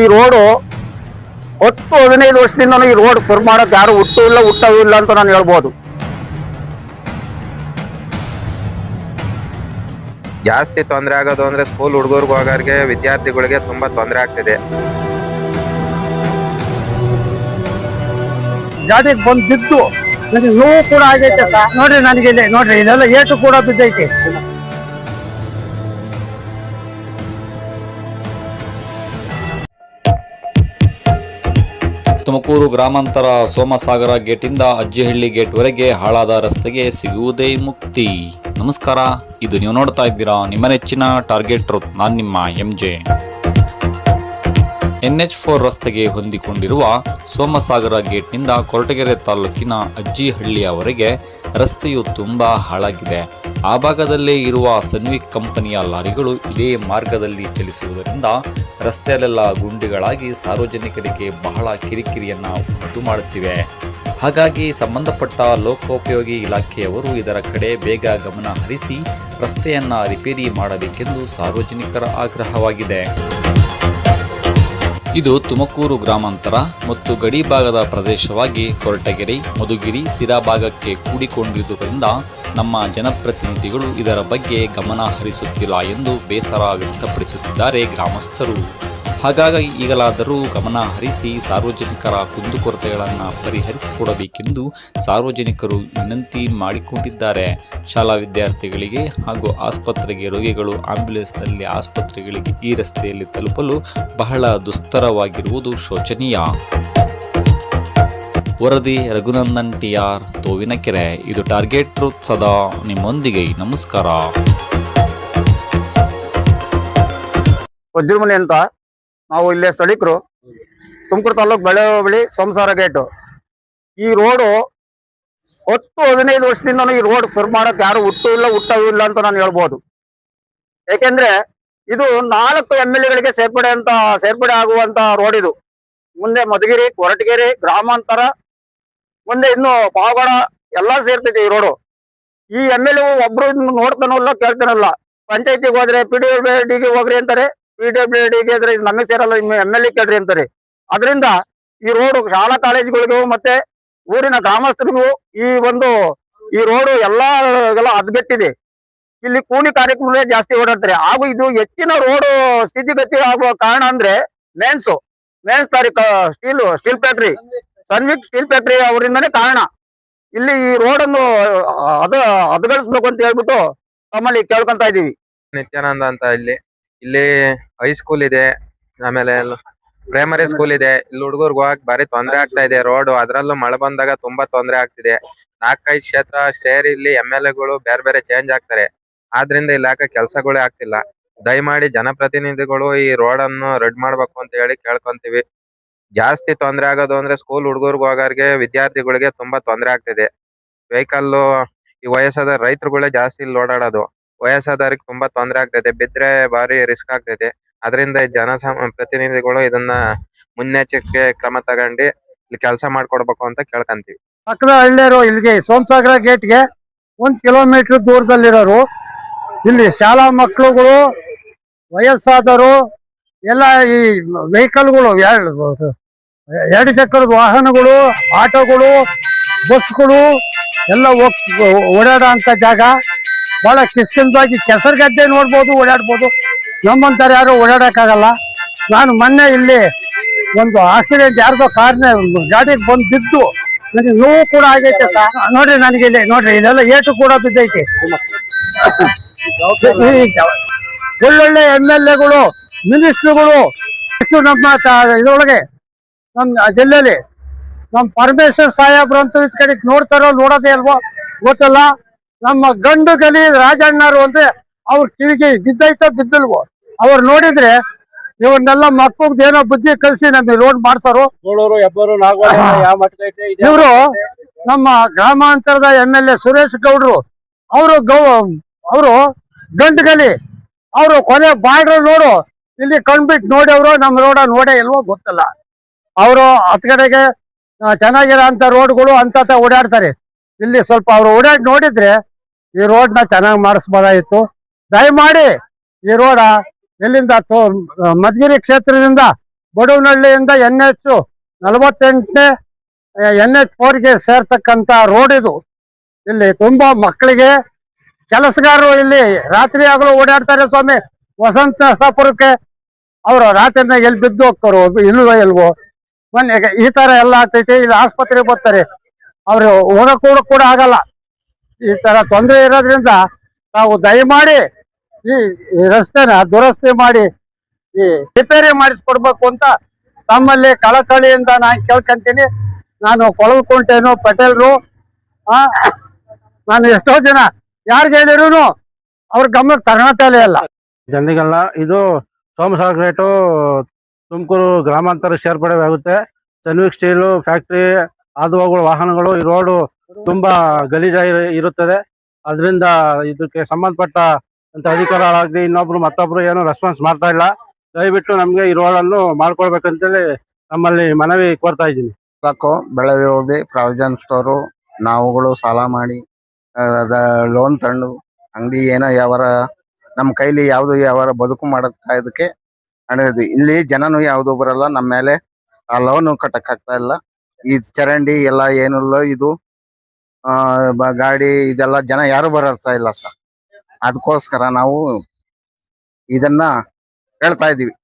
ಈ ರೋಡು ಹತ್ತು ಹದಿನೈದು ವರ್ಷದಿಂದ ಈ ರೋಡ್ ಶುರು ಮಾಡೋಕೆ ಯಾರು ಹುಟ್ಟೂ ಇಲ್ಲ ಹುಟ್ಟವೂ ಇಲ್ಲ ಅಂತ ನಾನು ಹೇಳ್ಬೋದು. ಜಾಸ್ತಿ ತೊಂದರೆ ಆಗೋದು ಅಂದ್ರೆ ಸ್ಕೂಲ್ ಹುಡುಗರಿಗೆ ಹೋಗೋರಿಗೆ ವಿದ್ಯಾರ್ಥಿಗಳಿಗೆ ತುಂಬಾ ತೊಂದರೆ ಆಗ್ತಿದೆ. ಗಾಡಿಗೆ ಬಂದು ಬಿದ್ದು ನನಗೆ ನೋವು ಕೂಡ ಆಗೈತೆ ಸರ್. ನೋಡ್ರಿ ನನಗೆ ಇಲ್ಲಿ ನೋಡ್ರಿ ಇದೆಲ್ಲ ಏಟು ಕೂಡ ಬಿದ್ದೈತಿ. ತುಮಕೂರು ಗ್ರಾಮಾಂತರ ಸೋಮಸಾಗರ ಗೇಟಿಂದ ಅಜ್ಜಿಹಳ್ಳಿ ಗೇಟ್ವರೆಗೆ ಹಾಳಾದ ರಸ್ತೆಗೆ ಸಿಗುವುದೇ ಮುಕ್ತಿ. ನಮಸ್ಕಾರ, ಇದು ನೀವು ನೋಡ್ತಾ ಇದ್ದೀರಾ ನಿಮ್ಮ ನೆಚ್ಚಿನ ಟಾರ್ಗೆಟ್ ನಾನು ನಿಮ್ಮ ಎಂ ಜೆ. ಎನ್ಎಚ್ ಫೋರ್ ರಸ್ತೆಗೆ ಹೊಂದಿಕೊಂಡಿರುವ ಸೋಮಸಾಗರ ಗೇಟ್ನಿಂದ ಕೊರಟಗೆರೆ ತಾಲೂಕಿನ ಅಜ್ಜಿಹಳ್ಳಿಯವರೆಗೆ ರಸ್ತೆಯು ತುಂಬ ಹಾಳಾಗಿದೆ. ಆ ಭಾಗದಲ್ಲೇ ಇರುವ ಸನ್ವಿಕ್ ಕಂಪನಿಯ ಲಾರಿಗಳು ಇದೇ ಮಾರ್ಗದಲ್ಲಿ ಚಲಿಸುವುದರಿಂದ ರಸ್ತೆಯಲ್ಲೆಲ್ಲ ಗುಂಡಿಗಳಾಗಿ ಸಾರ್ವಜನಿಕರಿಗೆ ಬಹಳ ಕಿರಿಕಿರಿಯನ್ನು ಉಂಟು ಮಾಡುತ್ತಿವೆ. ಹಾಗಾಗಿ ಸಂಬಂಧಪಟ್ಟ ಲೋಕೋಪಯೋಗಿ ಇಲಾಖೆಯವರು ಇದರ ಕಡೆ ಬೇಗ ಗಮನ ಹರಿಸಿ ರಸ್ತೆಯನ್ನು ರಿಪೇರಿ ಮಾಡಬೇಕೆಂದು ಸಾರ್ವಜನಿಕರ ಆಗ್ರಹವಾಗಿದೆ. ಇದು ತುಮಕೂರು ಗ್ರಾಮಾಂತರ ಮತ್ತು ಗಡಿ ಭಾಗದ ಪ್ರದೇಶವಾಗಿ ಕೊರಟಗೆರೆ, ಮಧುಗಿರಿ, ಸಿರಾ ಭಾಗಕ್ಕೆ ಕೂಡಿಕೊಂಡಿರುವುದರಿಂದ ನಮ್ಮ ಜನಪ್ರತಿನಿಧಿಗಳು ಇದರ ಬಗ್ಗೆ ಗಮನ ಹರಿಸುತ್ತಿಲ್ಲ ಎಂದು ಬೇಸರ ವ್ಯಕ್ತಪಡಿಸುತ್ತಿದ್ದಾರೆ ಗ್ರಾಮಸ್ಥರು. ಹಾಗಾಗಿ ಈಗಲಾದರೂ ಗಮನ ಹರಿಸಿ ಸಾರ್ವಜನಿಕರ ಕುಂದುಕೊರತೆಗಳನ್ನು ಪರಿಹರಿಸಿಕೊಡಬೇಕೆಂದು ಸಾರ್ವಜನಿಕರು ವಿನಂತಿ ಮಾಡಿಕೊಂಡಿದ್ದಾರೆ. ಶಾಲಾ ವಿದ್ಯಾರ್ಥಿಗಳಿಗೆ ಹಾಗೂ ಆಸ್ಪತ್ರೆಗೆ ರೋಗಿಗಳು ಆಂಬ್ಯುಲೆನ್ಸ್ನಲ್ಲಿ ಆಸ್ಪತ್ರೆಗಳಿಗೆ ಈ ರಸ್ತೆಯಲ್ಲಿ ತಲುಪಲು ಬಹಳ ದುಸ್ತರವಾಗಿರುವುದು ಶೋಚನೀಯ. ವರದಿ ರಘುನಂದನ್ ಟಿಆರ್ ತೋವಿನಕೆರೆ. ಇದು ಟಾರ್ಗೆಟ್ ಸದಾ ನಿಮ್ಮೊಂದಿಗೆ. ನಮಸ್ಕಾರ. ವಜ್ರಮುನಿ ಅಂತ ನಾವು ಇಲ್ಲೇ ಸ್ಥಳೀಕರು. ತುಮಕೂರು ತಾಲೂಕು ಬೆಳೆ ಹೋಬಳಿ ಸಂಸಾರ ಗೇಟು ಈ ರೋಡು ಹತ್ತು ಹದಿನೈದು ವರ್ಷದಿಂದ ಈ ರೋಡ್ ಶುರು ಮಾಡೋಕೆ ಯಾರು ಹುಟ್ಟು ಇಲ್ಲ, ಹುಟ್ಟವೂ ಇಲ್ಲ ಅಂತ ನಾನು ಹೇಳ್ಬೋದು. ಏಕೆಂದ್ರೆ ಇದು ನಾಲ್ಕು ಎಂ ಎಲ್ ಎಗಳಿಗೆ ಸೇರ್ಪಡೆ ಅಂತ ಸೇರ್ಪಡೆ ಆಗುವಂತ ರೋಡ್ ಇದು. ಮುಂದೆ ಮಧುಗಿರಿ, ಕೊರಟಗೆರೆ, ಗ್ರಾಮಾಂತರ, ಮುಂದೆ ಇನ್ನು ಪಾವಗಡ ಎಲ್ಲಾ ಸೇರ್ತೈತೆ ಈ ರೋಡು ಈ ಎಂ ಎಲ್ ಎ ಒಬ್ರು ಇದ್ನ ನೋಡ್ತಾನೋ ಇಲ್ಲ ಕೇಳ್ತಾನೋ ಪಂಚಾಯತಿಗೆ ಹೋದ್ರೆ ಪಿ ಡಿ ಡಿಗೆ ಹೋಗ್ರಿ ಅಂತಾರೆ. ಪಿ ಡಬ್ಲ್ಯೂ ಡಿಗೆ ಇದ್ರೆ ಇದು ನಮಗೆ ಸೇರಲ್ಲ ಎಂ ಎಲ್ ಎ ಕೇಳ್ರಿ ಅಂತಾರೆ. ಅದರಿಂದ ಈ ರೋಡ್ ಶಾಲಾ ಕಾಲೇಜುಗಳಿಗೂ ಮತ್ತೆ ಊರಿನ ಗ್ರಾಮಸ್ಥರಿಗೂ ಈ ಒಂದು ಈ ರೋಡು ಎಲ್ಲಾ ಎಲ್ಲ ಹದಗೆಟ್ಟಿದೆ ಇಲ್ಲಿ ಕೂಲಿ ಕಾರ್ಯಕ್ರಮಗಳೇ ಜಾಸ್ತಿ ಓಡಾಡ್ತಾರೆ. ಹಾಗೂ ಇದು ಹೆಚ್ಚಿನ ರೋಡ್ ಸ್ಥಿತಿಗತಿ ಆಗುವ ಕಾರಣ ಅಂದ್ರೆ ಮೇನ್ಸ್ ಮೇನ್ಸ್ ತಾರೀಖ steel steel factory Sandvik steel factory ಅವರಿಂದನೇ ಕಾರಣ. ಇಲ್ಲಿ ಈ ರೋಡ್ ಅನ್ನು, ಅದ ಹದಗಡಿಸ್ಬೇಕು ಅಂತ ಹೇಳ್ಬಿಟ್ಟು ತಮ್ಮಲ್ಲಿ ಕೇಳ್ಕೊಂತ ಇದೀವಿ. ನಿತ್ಯಾನಂದ ಅಂತ ಇಲ್ಲಿ ಇಲ್ಲಿ ಹೈಸ್ಕೂಲ್ ಇದೆ, ಆಮೇಲೆ ಪ್ರೈಮರಿ ಸ್ಕೂಲ್ ಇದೆ. ಇಲ್ಲಿ ಹುಡುಗರಿಗೆ ಹೋಗಕ್ ಬಾರಿ ತೊಂದ್ರೆ ಆಗ್ತಾ ಇದೆ ರೋಡ್ ಅದ್ರಲ್ಲೂ ಮಳೆ ಬಂದಾಗ ತುಂಬಾ ತೊಂದ್ರೆ ಆಗ್ತಿದೆ. ನಾಲ್ಕೈದು ಕ್ಷೇತ್ರ ಸೇರಿ ಇಲ್ಲಿ ಎಂ ಎಲ್ ಎಗಳು ಬೇರೆ ಬೇರೆ ಚೇಂಜ್ ಆಗ್ತಾರೆ. ಆದ್ರಿಂದ ಇಲಾಖೆ ಕೆಲಸಗಳೇ ಆಗ್ತಿಲ್ಲ. ದಯಮಾಡಿ ಜನಪ್ರತಿನಿಧಿಗಳು ಈ ರೋಡ್ ಅನ್ನು ರೆಡ್ ಮಾಡ್ಬೇಕು ಅಂತ ಹೇಳಿ ಕೇಳ್ಕೊಂತೀವಿ. ಜಾಸ್ತಿ ತೊಂದರೆ ಆಗೋದು ಅಂದ್ರೆ ಸ್ಕೂಲ್ ಹುಡುಗರ್ಗ್ ಹೋಗೋರ್ಗೆ, ವಿದ್ಯಾರ್ಥಿಗಳಿಗೆ ತುಂಬಾ ತೊಂದ್ರೆ ಆಗ್ತಿದೆ. ವೆಹಿಕಲ್ ಈ ವಯಸ್ಸಾದ ರೈತರುಗಳೇ ಜಾಸ್ತಿ ಇಲ್ಲಿ ಓಡಾಡೋದು. ವಯಸ್ಸಾದವ್ರಿಗೆ ತುಂಬಾ ತೊಂದರೆ ಆಗ್ತೈತೆ ಬಿದ್ರೆ ಭಾರಿ ರಿಸ್ಕ್ ಆಗ್ತೈತೆ ಅದರಿಂದ ಜನ ಪ್ರತಿನಿಧಿಗಳು ಇದನ್ನ ಮುನ್ನೆಚ್ಚರಿಕೆ ಕ್ರಮ ತಗೊಂಡಿ ಇಲ್ಲಿ ಕೆಲಸ ಮಾಡ್ಕೊಡ್ಬೇಕು ಅಂತ ಕೇಳ್ಕಂತೀವಿ. ಪಕ್ಕದ ಹಳ್ಳಿಯರು ಇಲ್ಲಿಗೆ ಸೋಮಸಾಗರ ಗೇಟ್ಗೆ ಒಂದ್ ಕಿಲೋಮೀಟರ್ ದೂರದಲ್ಲಿರೋರು. ಇಲ್ಲಿ ಶಾಲಾ ಮಕ್ಕಳುಗಳು, ವಯಸ್ಸಾದವರು, ಎಲ್ಲ ಈ ವೆಹಿಕಲ್ಗಳು, ಎರಡು ಚಕ್ರದ ವಾಹನಗಳು, ಆಟೋಗಳು, ಬಸ್ಗಳು ಎಲ್ಲ ಓಡಾಡೋ ಅಂತ ಜಾಗ. ಬಹಳ ಕಿಸ್ಕಿಂದಾಗಿ ಕೆಸರು ಗದ್ದೆ ನೋಡ್ಬೋದು, ಓಡಾಡ್ಬೋದು. ನಮ್ಮಂತಾರೆ ಯಾರು ಓಡಾಡಕ್ಕಾಗಲ್ಲ. ನಾನು ಮೊನ್ನೆ ಇಲ್ಲಿ ಒಂದು ಆಕ್ಸಿಡೆಂಟ್ ಯಾರ್ದೋ ಕಾರ್ನ ಗಾಡಿಗೆ ಬಂದು ಬಿದ್ದು ನನಗೆ ನೋವು ಕೂಡ ಆಗೈತೆ ಸರ್ ನೋಡ್ರಿ ನನಗೆ ಇಲ್ಲಿ, ನೋಡ್ರಿ ಇದೆಲ್ಲ ಏಟು ಕೂಡ ಬಿದ್ದೈತೆ. ಒಳ್ಳೊಳ್ಳೆ ಎಂ ಎಲ್ ಎಗಳು, ಮಿನಿಸ್ಟ್ರುಗಳು ಎಷ್ಟು ನಮ್ಮ ಇದರೊಳಗೆ ನಮ್ಮ ಜಿಲ್ಲೆಯಲ್ಲಿ ನಮ್ಮ ಪರಮೇಶ್ವರ್ ಸಾಹೇಬ್ರು ಅಂತೂ ಇದ್ ಕಡೆ ನೋಡ್ತಾರೋ ನೋಡೋದೇ ಅಲ್ವೋ? ಗೊತ್ತಲ್ಲ? ನಮ್ಮ ಗಂಡು ಗಲಿ ರಾಜಣ್ಣರು ಅಂದ್ರೆ ಅವ್ರ ಕಿವಿಗೆ ಬಿದ್ದೈತೋ ಬಿದ್ದಲ್ವೋ? ಅವ್ರು ನೋಡಿದ್ರೆ ಇವ್ರನ್ನೆಲ್ಲ ಮಕ್ಕಳಿಗೆ ಏನೋ ಬುದ್ಧಿ ಕಲಿಸಿ ನಮ್ಗೆ ರೋಡ್ ಮಾಡ್ಸೋರು. ಇವರು ನಮ್ಮ ಗ್ರಾಮಾಂತರದ ಎಂ ಎಲ್ ಎ ಸುರೇಶ್ ಗೌಡ್ರು ಅವರು ಗೌ ಅವರು ಗಂಟಗಲಿ ಅವರು ಕೊನೆ ಬಾರ್ಡರ್ ನೋಡು ಇಲ್ಲಿ ಕಣ್ಬಿಟ್ಟು ನೋಡಿ ಅವರು ನಮ್ಮ ರೋಡ ನೋಡೇ ಇಲ್ವೋ ಗೊತ್ತಲ್ಲ. ಅವರು ಹತ್ ಕಡೆಗೆ ಆ, ಚೆನ್ನಾಗಿರೋ ಅಂತ ರೋಡ್ಗಳು ಅಂತ ಓಡಾಡ್ತಾರೆ. ಇಲ್ಲಿ ಸ್ವಲ್ಪ ಅವ್ರು ಓಡಾಡಿ ನೋಡಿದ್ರೆ ಈ ರೋಡ್ನ ಚೆನ್ನಾಗಿ ಮಾಡಿಸ್ಬೋದಾಗಿತ್ತು. ದಯಮಾಡಿ ಈ ರೋಡ ಎಲ್ಲಿಂದ? ತೋ- ಮಧುಗಿರಿ ಕ್ಷೇತ್ರದಿಂದ ಬಡವನಹಳ್ಳಿಯಿಂದ ಎನ್ ಎಚ್ ನಲವತ್ತೆಂಟನೇ ಎನ್ ಎಚ್ ಫೋರ್ಗೆ ಸೇರ್ತಕ್ಕಂತ ರೋಡ್ ಇದು. ಇಲ್ಲಿ ತುಂಬಾ ಮಕ್ಕಳಿಗೆ ಕೆಲಸಗಾರರು ಇಲ್ಲಿ ರಾತ್ರಿ ಆಗಲು ಓಡಾಡ್ತಾರೆ ಸ್ವಾಮಿ. ವಸಂತ ನರಸಾಪುರಕ್ಕೆ ಅವರು ರಾತ್ರಿನಾಗ ಎಲ್ಲಿ ಬಿದ್ದು ಹೋಗ್ತಾರೋ, ಇಲ್ವೋ ಇಲ್ವೋ ಮೊನ್ನೆ ಈ ತರ ಎಲ್ಲ ಆಗ್ತೈತಿ, ಇಲ್ಲಿ ಆಸ್ಪತ್ರೆಗೆ ಬರ್ತಾರೆ. ಅವ್ರು ಹೋಗಕ್ಕೂ ಕೂಡ ಕೂಡ ಆಗಲ್ಲ. ಈ ತರ ತೊಂದರೆ ಇರೋದ್ರಿಂದ ತಾವು ದಯಮಾಡಿ ಈ ರಸ್ತೆನ ದುರಸ್ತಿ ಮಾಡಿ, ಈ ರಿಪೇರಿ ಮಾಡಿಸ್ಕೊಡ್ಬೇಕು ಅಂತ ತಮ್ಮಲ್ಲಿ ಕಳಕಳಿಯಿಂದ ನಾನು ಕೇಳ್ಕೊಂತೀನಿ. ನಾನು ಕೊಳಲ್ಕೊಂಟೇನು ಪಟೇಲ್ರು, ಆ, ನಾನು ಎಷ್ಟೋ ಜನ ಯಾರಿಗೆ ಹೇಳಿದ್ರು ಅವ್ರ ಗಮನಕ್ಕೆ ತರಣತಲೇ ಅಲ್ಲ ಜನರಿಗೆಲ್ಲ ಇದು ಸೋಮಸಾಗರ ರೇಟು ತುಮಕೂರು ಗ್ರಾಮಾಂತರ ಸೇರ್ಪಡೆ ಆಗುತ್ತೆ ಚನ್ವಿಕ್ ಸ್ಟೀಲು ಫ್ಯಾಕ್ಟ್ರಿ ಹಾದು ಹೋಗುವ ವಾಹನಗಳು, ಈ ರೋಡು ತುಂಬಾ ಗಲೀಜಾಗಿ ಇರುತ್ತದೆ. ಅದರಿಂದ ಇದಕ್ಕೆ ಸಂಬಂಧಪಟ್ಟ ಅಂತ ಅಧಿಕಾರಿಗಳಾಗಲಿ ಇನ್ನೊಬ್ರು ಮತ್ತೊಬ್ರು ಏನು ರೆಸ್ಪಾನ್ಸ್ ಮಾಡ್ತಾ ಇಲ್ಲ. ದಯವಿಟ್ಟು ನಮ್ಗೆ ಈ ರೋಡ್ ಅನ್ನು ಮಾಡ್ಕೊಳ್ಬೇಕಂತೇಳಿ ನಮ್ಮಲ್ಲಿ ಮನವಿ ಕೋರ್ತಾ ಇದ್ದೀನಿ. ಸಾಕು, ಬೆಳಗ್ಗೆ ಹೋಗಿ ಪ್ರಾವಿಜನ್ ಸ್ಟೋರು ನಾವುಗಳು ಸಾಲ ಮಾಡಿ ಅದ ಲೋನ್ ತಗೊಂಡು ಅಂಗಡಿ ಏನೋ ಯಾವಾರ, ನಮ್ಮ ಕೈಲಿ ಯಾವುದು ಯಾವಾರ ಬದುಕು ಮಾಡೋದಕ್ಕೆ ನಡೆಯೋದು ಇಲ್ಲಿ ಜನನು ಯಾವುದು ಬರಲ್ಲ, ನಮ್ಮ ಮೇಲೆ ಆ ಲೋನ್ ಕಟ್ಟಕ್ ಆಗ್ತಾ ಇಲ್ಲ. ಈ ಚರಂಡಿ ಎಲ್ಲ ಏನಿಲ್ಲ, ಇದು, ಆ ಗಾಡಿ ಇದೆಲ್ಲ ಜನ ಯಾರು ಬರರ್ತಾ ಇಲ್ಲ ಸರ್. ಅದಕ್ಕೋಸ್ಕರ ನಾವು ಇದನ್ನ ಹೇಳ್ತಾ ಇದೀವಿ